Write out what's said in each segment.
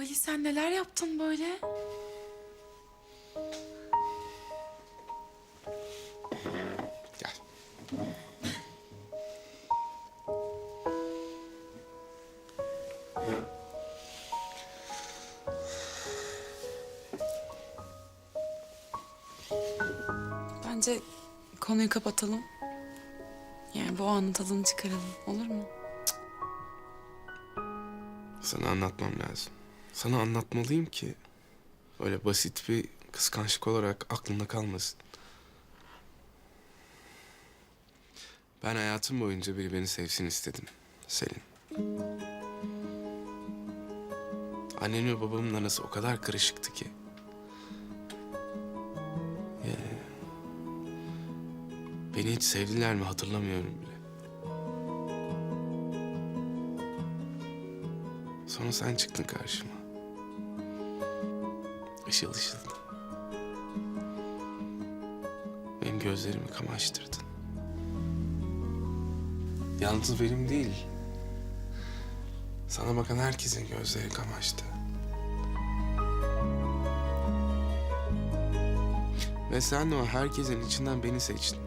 Ali sen neler yaptın böyle? Gel. Bence konuyu kapatalım. Yani bu anın tadını çıkaralım. Olur mu? Sana anlatmam lazım. Sana anlatmalıyım ki öyle basit bir kıskançlık olarak aklında kalmasın. Ben hayatım boyunca biri beni sevsin istedim. Selin. Annem ve babamın arası o kadar karışıktı ki. Yani beni hiç sevdiler mi hatırlamıyorum bile. Sonra sen çıktın karşıma. Işıl ışıl. Benim gözlerimi kamaştırdın. Yalnız benim değil. Sana bakan herkesin gözleri kamaştı. Ve sen o herkesin içinden beni seçtin.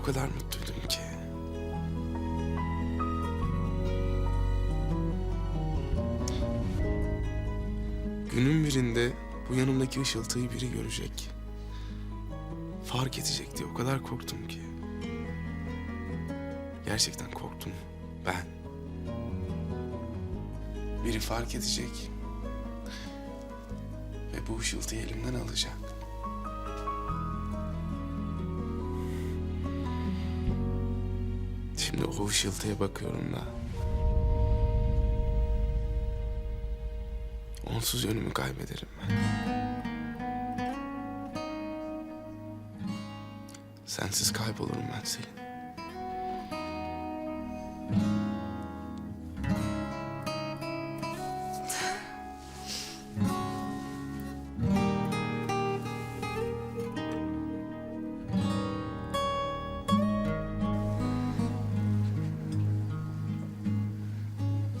O kadar mutluydum ki. Günün birinde bu yanımdaki ışıltıyı biri görecek. Fark edecek diye o kadar korktum ki. Gerçekten korktum ben. Biri fark edecek. Ve bu ışıltıyı elimden alacak. Şimdi o ışıltıya bakıyorum da. Onsuz yönümü kaybederim ben. Sensiz kaybolurum ben Selin.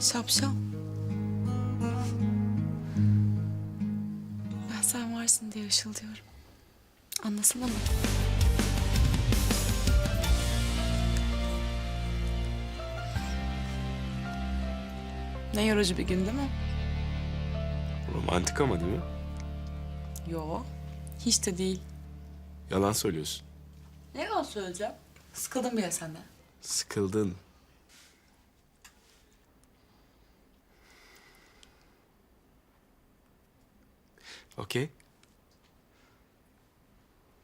Şapşal. Diye ışıldıyorum. Anlasana mı? Ne yorucu bir gün değil mi? Romantik ama değil mi? Yo. Hiç de değil. Yalan söylüyorsun. Ne yalan söyleyeceğim? Sıkıldım bile senden. Sıkıldın. Okey.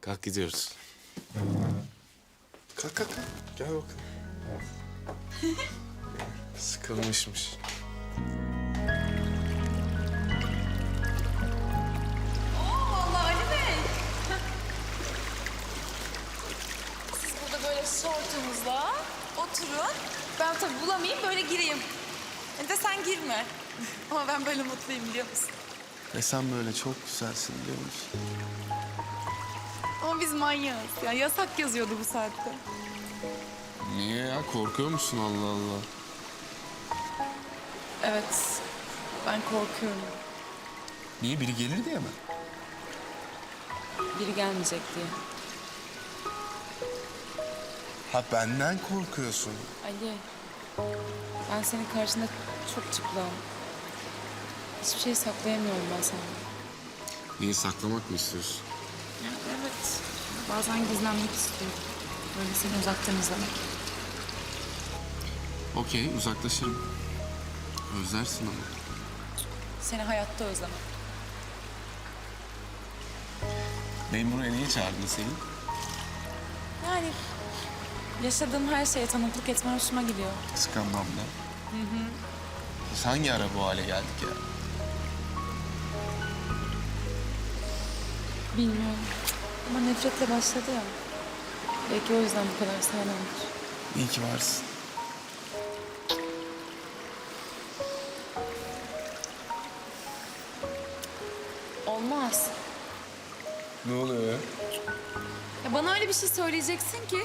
Kalk gidiyoruz. Kalk kalk kalk. Gel bakalım. Sıkılmışmış. Vallahi Ali Bey. Siz burada böyle şortumuzla oturun. Ben tabii bulamayayım böyle gireyim. Hem de sen girme. Ama ben böyle mutluyum biliyor musun? Ve sen böyle çok güzelsin biliyor musun? Ama biz manyağız. Ya yasak yazıyordu bu saatte. Niye ya? Korkuyor musun Allah Allah? Evet. Ben korkuyorum. Niye? Biri gelir diye mi? Biri gelmeyecek diye. Ha benden korkuyorsun. Ali. Ben senin karşında çok çıplağım. Hiçbir şey saklayamıyorum ben senden. Niye saklamak mı istiyorsun? Bazen gizlenmek istiyorum. Böyle seni uzaktan izlemek. Okey uzaklaşırım. Özlersin ama. Seni hayatta özlemem. Beni buraya niye çağırdın senin? Yani yaşadığım her şeye tanıklık etmen hoşuma gidiyor. Kıskanmam da. Biz hangi ara bu hale geldik ya? Bilmiyorum. Ama nefretle başladı ya. Belki o yüzden bu kadar sağlamdır. İyi ki varsın. Olmaz. Ne oluyor ya? Ya bana öyle bir şey söyleyeceksin ki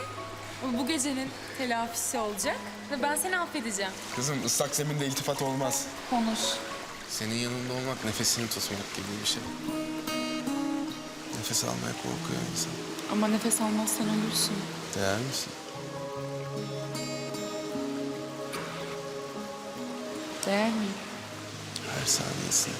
bu gecenin telafisi olacak ve ben seni affedeceğim. Kızım ıslak zeminde iltifat olmaz. Konuş. Senin yanında olmak nefesini tutmak gibi bir şey. Nefes almaya korkuyor insan. Ama nefes almazsan ölürsün. Değer misin? Değer mi? Her saniyesine.